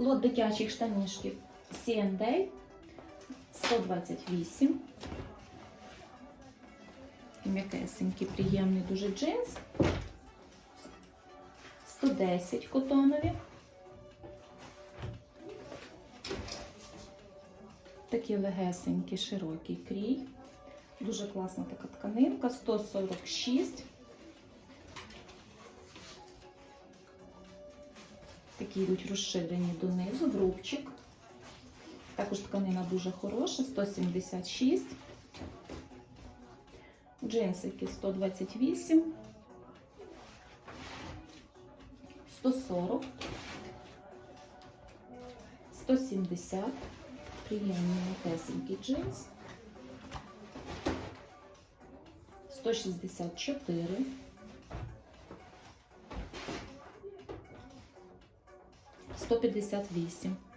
Лот дитячих штанішків C&A 128. М'якесенький, приємний дуже джинс. 110 котонові. Такий легесенький, широкий крій. Дуже класна така тканинка. 146. Такі йдуть розширені донизу, в рубчик. Також тканина дуже хороша, 176. Джинсики 128. 140. 170. Приємний легесенький джинс. 164. 158.